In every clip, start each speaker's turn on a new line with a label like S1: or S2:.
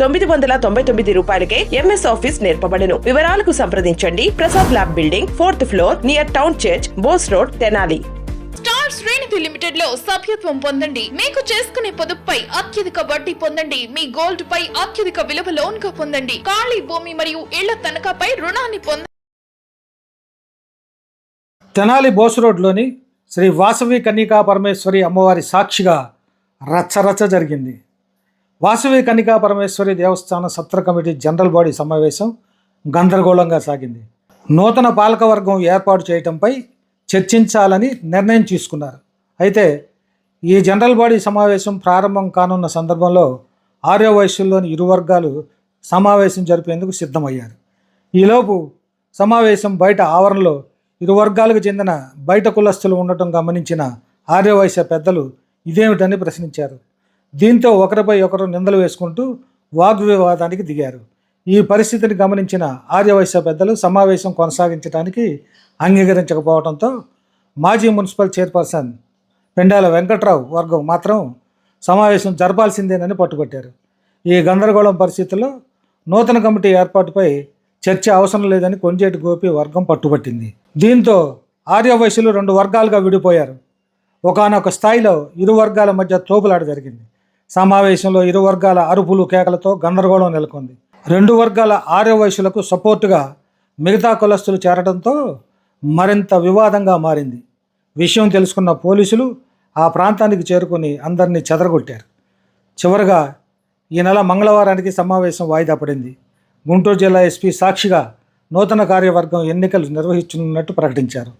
S1: తొమ్మిది వందల తొంభై తొమ్మిది రూపాయలకే ఎంఎస్ ఆఫీస్ నేర్పబడును. వివరాలకు సంప్రదించండి. Prasad lab building fourth floor near town church Bose road Tenali.
S2: Star Sreenidhi లిమిటెడ్లో సభ్యత్వం పొందండి. మీకు చేసుకునే పొదుపుపై అత్యధిక వడ్డీ పొందండి. మీ గోల్డ్ పై అత్యధిక విలువ లోన్గా పొందండి. ఖాళీ భూమి మరియు ఇళ్ళ తనఖాపై రుణాన్ని పొందండి
S3: తెనాలి బోస్ రోడ్లోని శ్రీ వాసవి కన్నికా పరమేశ్వరి అమ్మవారి సాక్షిగా రచ్చరచ్చ జరిగింది. వాసవి కన్నికా పరమేశ్వరి దేవస్థాన సత్ర కమిటీ జనరల్ బాడీ సమావేశం గందరగోళంగా సాగింది. నూతన పాలకవర్గం ఏర్పాటు చేయటంపై చర్చించాలని నిర్ణయం తీసుకున్నారు. అయితే ఈ జనరల్ బాడీ సమావేశం ప్రారంభం కానున్న సందర్భంలో ఆర్య వయస్సుల్లోని ఇరు వర్గాలు సమావేశం జరిపేందుకు సిద్ధమయ్యారు. ఈలోపు సమావేశం బయట ఆవరణలో ఇరు వర్గాలకు చెందిన బయట కులస్తులు ఉండటం గమనించిన ఆర్యవైశ్య పెద్దలు ఇదేమిటని ప్రశ్నించారు. దీంతో ఒకరిపై ఒకరు నిందలు వేసుకుంటూ వాగ్వివాదానికి దిగారు. ఈ పరిస్థితిని గమనించిన ఆర్యవైశ్య పెద్దలు సమావేశం కొనసాగించడానికి అంగీకరించకపోవడంతో మాజీ మున్సిపల్ చైర్పర్సన్ పెండాల వెంకట్రావు వర్గం మాత్రం సమావేశం జరపాల్సిందేనని పట్టుబట్టారు. ఈ గందరగోళం పరిస్థితుల్లో నూతన కమిటీ ఏర్పాటుపై చర్చ అవసరం లేదని కొంజేటి గోపి వర్గం పట్టుబట్టింది. దీంతో ఆర్యవైశ్యులు రెండు వర్గాలుగా విడిపోయారు. ఒకానొక స్థాయిలో ఇరు వర్గాల మధ్య తోపులాట జరిగింది. సమావేశంలో ఇరు వర్గాల అరుపులు కేకలతో గందరగోళం నెలకొంది. రెండు వర్గాల ఆర్యవైశ్యులకు సపోర్టుగా మిగతా కులస్తులు చేరడంతో మరింత వివాదంగా మారింది. విషయం తెలుసుకున్న పోలీసులు ఆ ప్రాంతానికి చేరుకుని అందరినీ చెదరగొట్టారు. చివరగా ఈ నెల మంగళవారానికి సమావేశం వాయిదా పడింది. గుంటూరు జిల్లా ఎస్పీ సాక్షిగా నూతన కార్యవర్గం ఎన్నికలు నిర్వహించనున్నట్టు ప్రకటించారు.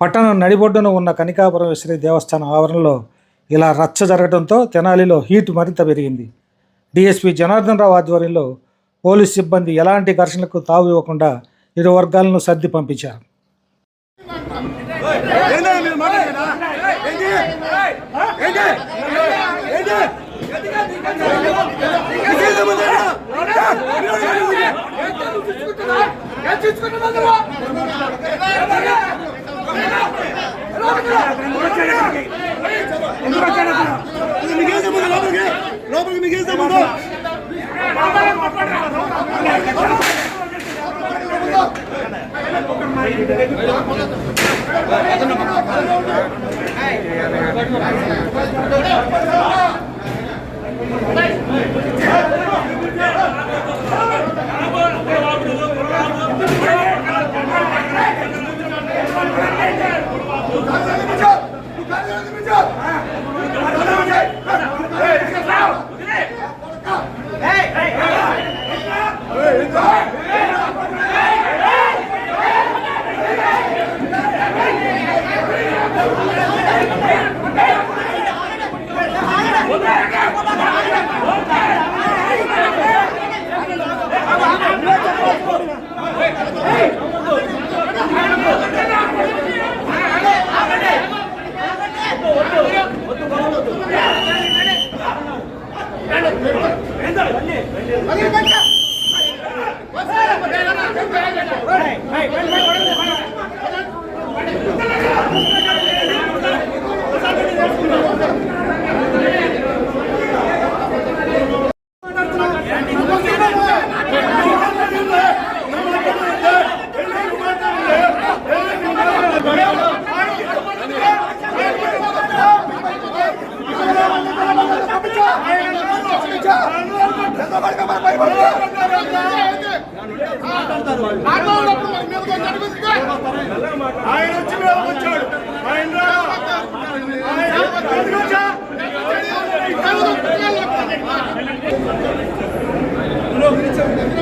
S3: పట్టణం నడిబొడ్డున ఉన్న కనికాపరమేశ్వరి దేవస్థానం ఆవరణలో ఇలా రచ్చ జరగడంతో తెనాలిలో హీట్ మరింత పెరిగింది. డిఎస్పీ జనార్దన్ రావు ఆధ్వర్యంలో పోలీస్ సిబ్బంది ఎలాంటి ఘర్షణలకు తావు ఇవ్వకుండా ఇరు వర్గాలను సర్ది పంపించారు.
S4: లోపలికి మిగేసే ముందు Hey! Gracias.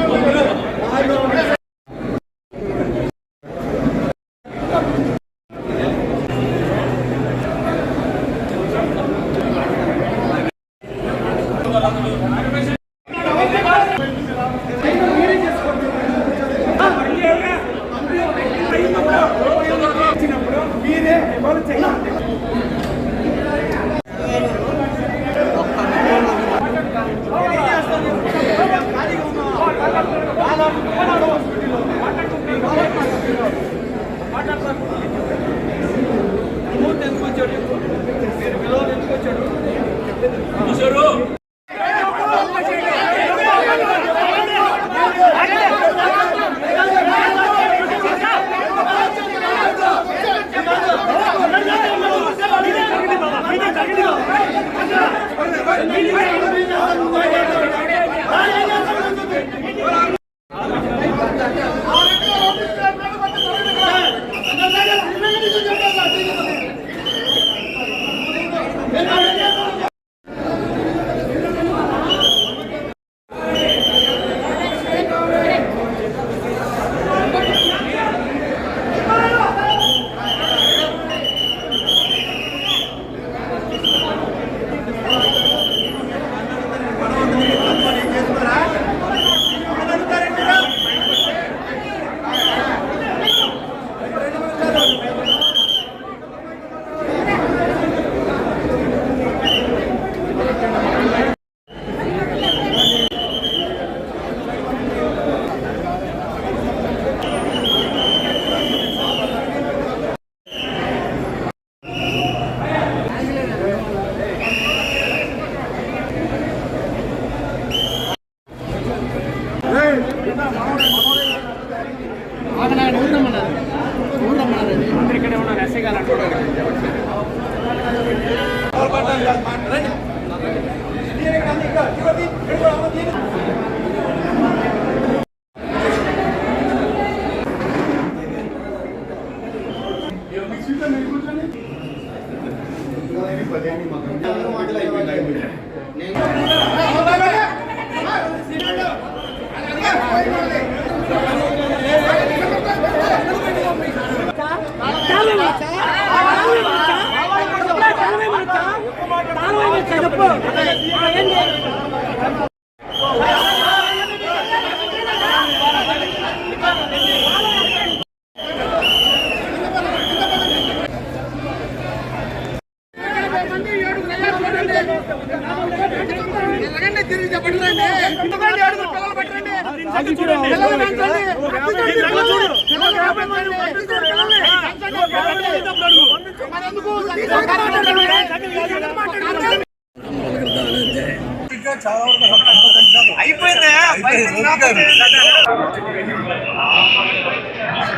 S4: Right. తిరిగి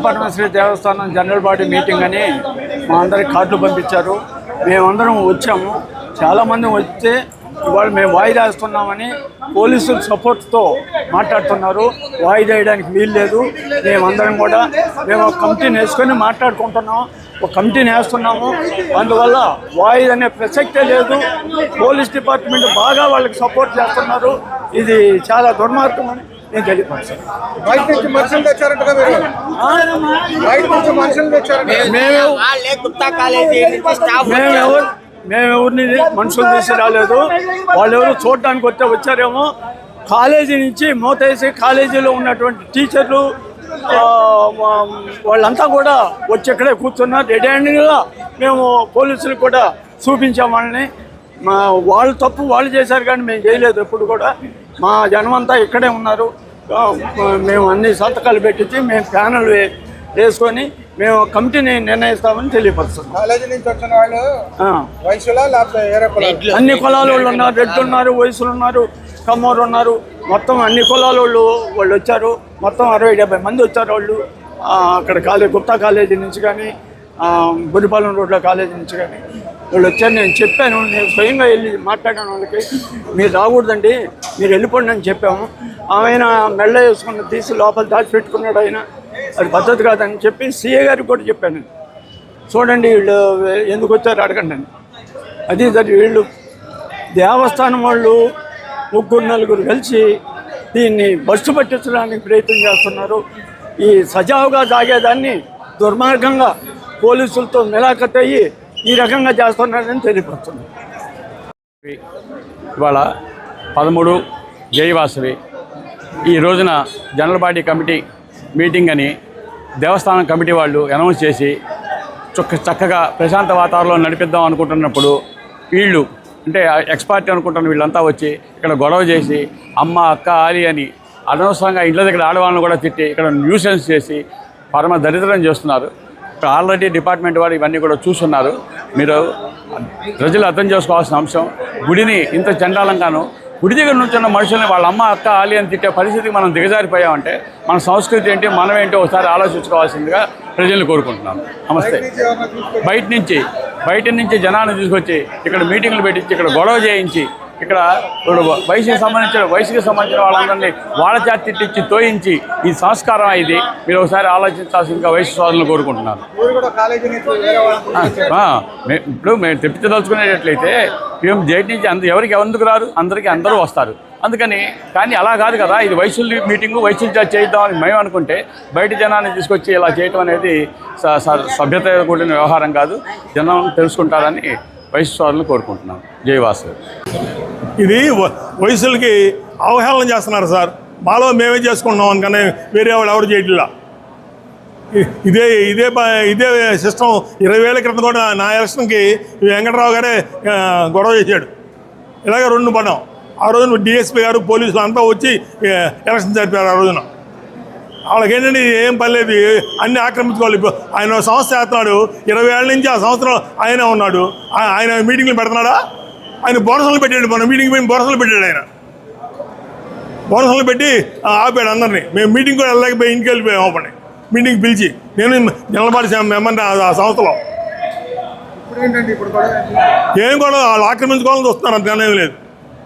S5: విశాఖపట్నం శ్రీ దేవస్థానం జనరల్ బాడీ మీటింగ్ అని మా అందరికి కార్డులు పంపించారు. మేమందరం వచ్చాము. చాలామంది వస్తే ఇవాళ మేము వాయిదా వేస్తున్నామని పోలీసుల సపోర్ట్తో మాట్లాడుతున్నారు. వాయిదా వేయడానికి వీలు లేదు. మేమందరం కూడా మేము ఒక కమిటీని వేసుకొని మాట్లాడుకుంటున్నాం. ఒక కమిటీని వేస్తున్నాము. అందువల్ల వాయిదా అనే ప్రసక్తే లేదు. పోలీస్ డిపార్ట్మెంట్ బాగా వాళ్ళకి సపోర్ట్ చేస్తున్నారు. ఇది చాలా దుర్మార్గం అని నేను తెలియపరుస్తాను
S4: బయట నుంచి మనుషులు తెచ్చారంట మీరు. బయట నుంచి మనుషులు తెచ్చారంట.
S5: మేము మేము ఎవరు మేము ఎవరిని మనుషులు తీసి రాలేదు. వాళ్ళు ఎవరు చూడడానికి వస్తే వచ్చారేమో. కాలేజీ నుంచి మూతేసి కాలేజీలో ఉన్నటువంటి టీచర్లు వాళ్ళంతా కూడా వచ్చి ఇక్కడే కూర్చున్నారు. రెడీ హ్యాండ్గా మేము పోలీసులకు కూడా చూపించాం వాళ్ళని. మా వాళ్ళు తప్పు వాళ్ళు చేశారు కానీ మేము చేయలేదు ఎప్పుడు కూడా. మా జనమంతా ఇక్కడే ఉన్నారు. మేము అన్ని సంతకాలు పెట్టించి మేము ప్యానల్ వేసుకొని మేము కమిటీని నిర్ణయిస్తామని తెలియపరుస్తున్నాం
S4: కులాలా?
S5: అన్ని కులాల వాళ్ళు ఉన్నారు రెడ్లు ఉన్నారు వయసులు ఉన్నారు కమ్మోరు ఉన్నారు. మొత్తం అన్ని కులాల వాళ్ళు వాళ్ళు వచ్చారు. మొత్తం అరవై డెబ్బై మంది వచ్చారు వాళ్ళు. అక్కడ కాలేజ్ గుప్తా కాలేజీ నుంచి కానీ ఆ, బురిపాలెం రోడ్ల కాలేజీ నుంచి కానీ. వాళ్ళు వచ్చారు నేను చెప్పాను నేను స్వయంగా వెళ్ళి మాట్లాడాను వాళ్ళకి. మీరు రాకూడదండి మీరు వెళ్ళిపోండి అని చెప్పాము. ఆయన మెళ్ళ వేసుకున్న తీసి లోపల దాచిపెట్టుకున్నాడు ఆయన. అది పద్ధతి కాదని చెప్పి సీఏ గారికి కూడా చెప్పాను. చూడండి వీళ్ళు ఎందుకు వచ్చారు అడగండి అని అది సరి వీళ్ళు దేవస్థానం వాళ్ళు ముగ్గురు నలుగురు కలిసి దీన్ని బస్సు పట్టించడానికి ప్రయత్నం చేస్తున్నారు. ఈ సజావుగా సాగేదాన్ని దుర్మార్గంగా పోలీసులతో మిలాఖత్ అయ్యి ఈ రకంగా చేస్తున్నారని తెలియపరుస్తున్నారు
S6: ఇవాళ పదమూడు జయవాసవి ఈ రోజున జనరల్ బాడీ కమిటీ మీటింగ్ అని దేవస్థానం కమిటీ వాళ్ళు అనౌన్స్ చేసి చుక్క చక్కగా ప్రశాంత వాతావరణంలో నడిపిద్దాం అనుకుంటున్నప్పుడు వీళ్ళు అంటే ఎక్స్పర్ట్ అనుకుంటున్న వీళ్ళంతా వచ్చి ఇక్కడ గొడవ చేసి అమ్మ అక్క ఆలి అని అనవసరంగా ఇంట్లో దగ్గర ఆడవాళ్ళని కూడా తిట్టి ఇక్కడ న్యూసెన్స్ చేసి పరమ దరిద్రం చేస్తున్నారు. ఆల్రెడీ డిపార్ట్మెంట్ వారు ఇవన్నీ కూడా చూస్తున్నారు. మీరు ప్రజలు అర్థం చేసుకోవాల్సిన అంశం గుడిని ఇంత చండాలంగాను గుడి దగ్గర నుంచున్న మనుషుల్ని వాళ్ళ అమ్మ అక్క ఆలి అని తిట్టే పరిస్థితికి మనం దిగజారిపోయామంటే మన సంస్కృతి ఏంటి మనం ఏంటో ఒకసారి ఆలోచించుకోవాల్సిందిగా ప్రజల్ని కోరుకుంటున్నాను. నమస్తే. బయట నుంచి బయట నుంచి జనాన్ని తీసుకొచ్చి ఇక్కడ మీటింగ్లు పెట్టించి ఇక్కడ గొడవ చేయించి ఇక్కడ వయసుకి సంబంధించిన వయసుకి సంబంధించిన వాళ్ళందరినీ వాళ్ళ చేత తిట్టించి తోయించి ఈ సంస్కారం ఇది. మీరు ఒకసారి ఆలోచించాల్సిందిగా వయసు సోదరులు కోరుకుంటున్నాను మే- ఇప్పుడు మేము తెప్పించదలుచుకునేటట్లయితే మేము జైట్ నుంచి అంద ఎవరికి ఎందుకు రారు? అందరికీ అందరూ వస్తారు. అందుకని కానీ అలా కాదు కదా ఇది వయసులు మీటింగు వయసులు చేత చేద్దామని మేము అనుకుంటే బయట జనాన్ని తీసుకొచ్చి ఇలా చేయటం అనేది సభ్యత కూడిన వ్యవహారం కాదు. జనం తెలుసుకుంటారని వయసు సోదరులు కోరుకుంటున్నాను జయవాసు
S7: ఇది వ- వయసులకి అవహేళన చేస్తున్నారు సార్. మాలో మేమే చేసుకుంటున్నాం అందుకని వేరే వాళ్ళు ఎవరు చేయట్లా. ఇదే ఇదే ప- ఇదే సిస్టమ్ ఇరవై వేల క్రితం కూడా నా ఎలక్షన్కి వెంకటరావు గారే గొడవ చేశాడు. ఇలాగే రెండు పడ్డాం. ఆ రోజున డిఎస్పీ గారు పోలీసులు అంతా వచ్చి ఎలక్షన్ జరిపారు ఆ రోజున. వాళ్ళకి ఏంటంటే ఏం పర్లేదు అన్ని ఆక్రమించుకోవాలి. ఆయన ఒక సంస్థ చేస్తున్నాడు ఇరవై ఏళ్ళ నుంచి ఆ సంవత్సరం ఆయన ఉన్నాడు. ఆయన మీటింగ్లు పెడుతున్నాడా? ఆయన బోనసులు పెట్టాడు మన మీటింగ్ పోయి బోనసులు పెట్టాడు ఆయన. బోనసులు పెట్టి ఆ, ఆపాడు అందరినీ. మేము మీటింగ్ కూడా వెళ్ళలేకపోయి ఇంటికి వెళ్ళిపోయాం ఓపెన్ మీటింగ్ పిలిచి నేను నిలబడి మెంబర్ని ఆ సంస్థలో.
S4: ఇప్పుడు ఏంటండి ఇప్పుడు కూడా
S7: ఏం కూడా వాళ్ళు ఆక్రమించుకోవాలని వస్తున్నారు అంతేం లేదు.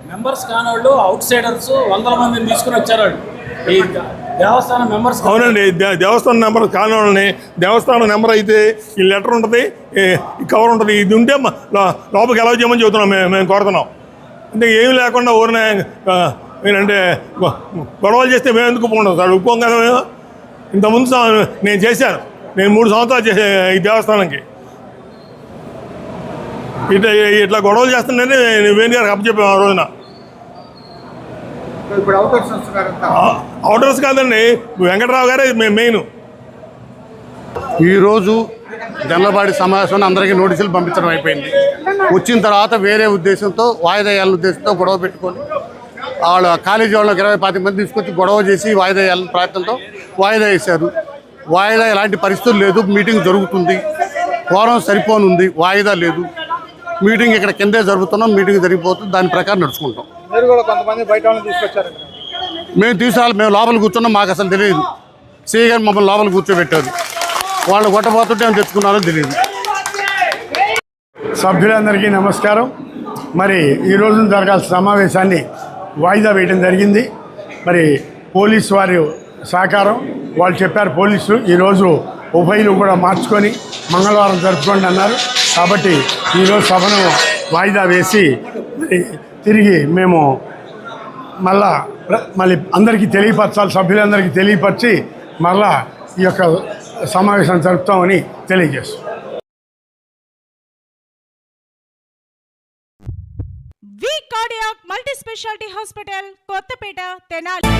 S8: మెంబర్స్ కానోళ్ళు అవుట్ సైడర్స్ వందల మందిని తీసుకుని వచ్చారు దేవస్థానం మెంబర్స్
S7: అవునండి దేవస్థానం నెంబర్ కాని వాళ్ళని దేవస్థానం నెంబర్ అయితే ఈ లెటర్ ఉంటుంది ఈ- కవర్ ఉంటుంది ఇది ఉంటే లోపలికి ఎలా చేయమని చెబుతున్నాం మేము మేము కోరుతున్నాం. అంటే ఏమి లేకుండా ఊరినే ఏంటంటే గొడవలు చేస్తే మేము ఎందుకు పోండం? సార్ ఒప్పుకోం కదా మేము. ఇంతకుముందు నేను చేశాను. నేను మూడు సంవత్సరాలు చేసే ఈ దేవస్థానంకి. ఇట్లా ఇట్లా గొడవలు చేస్తుంటే వేణు గారికి అప్పచెప్పాము ఆ రోజున.
S4: ఇప్పుడు అవుటర్స్
S7: కాదండి. వెంకటరావు గారే మే- మెయిన్.
S9: ఈరోజు జనరల్ సమావేశంలో అందరికీ నోటీసులు పంపించడం అయిపోయింది. వచ్చిన తర్వాత వేరే ఉద్దేశంతో వాయిదా వేయాలనే ఉద్దేశంతో గొడవ పెట్టుకొని వాళ్ళ కాలేజీ వాళ్ళకి ఇరవై పాతి మంది తీసుకొచ్చి గొడవ చేసి వాయిదా వేయాలని ప్రయత్నంతో వాయిదా వేశారు. వాయిదా ఎలాంటి పరిస్థితులు లేదు. మీటింగ్ జరుగుతుంది. కోరం సరిపోనుంది. వాయిదా లేదు. మీటింగ్ ఇక్కడ కిందే జరుగుతున్నాం. మీటింగ్ జరిగిపోతుంది. దాని ప్రకారం నడుచుకుంటాం.
S4: మీరు కూడా కొంతమంది బయట వాళ్ళని తీసుకొచ్చారంట
S9: మేము తీసుకురాలి మేము లోపల కూర్చున్నాం మాకు అసలు తెలియదు. సిఐ గారు మమ్మల్ని లోపల కూర్చోబెట్టారు. వాళ్ళు కొట్టబోతుంటే మేము తెచ్చుకున్నారో తెలియదు.
S5: సభ్యులందరికీ నమస్కారం. మరి ఈ రోజు జరగాల్సిన సమావేశాన్ని వాయిదా వేయడం జరిగింది. మరి పోలీసు వారి సహకారం వాళ్ళు చెప్పారు పోలీసులు ఈరోజు ఉభయలు కూడా మార్చుకొని మంగళవారం జరుపుకోండి అన్నారు. కాబట్టి ఈరోజు సభను వాయిదా వేసి తిరిగి మేము మళ్ళా
S10: మళ్ళీ అందరికీ తెలియపరచాలి సభ్యులందరికీ తెలియపరిచి మళ్ళా ఈ యొక్క సమావేశం జరుపుతామని తెలియజేస్తాం.
S11: V cardiac multi speciality hospital Kothapeta Tenali.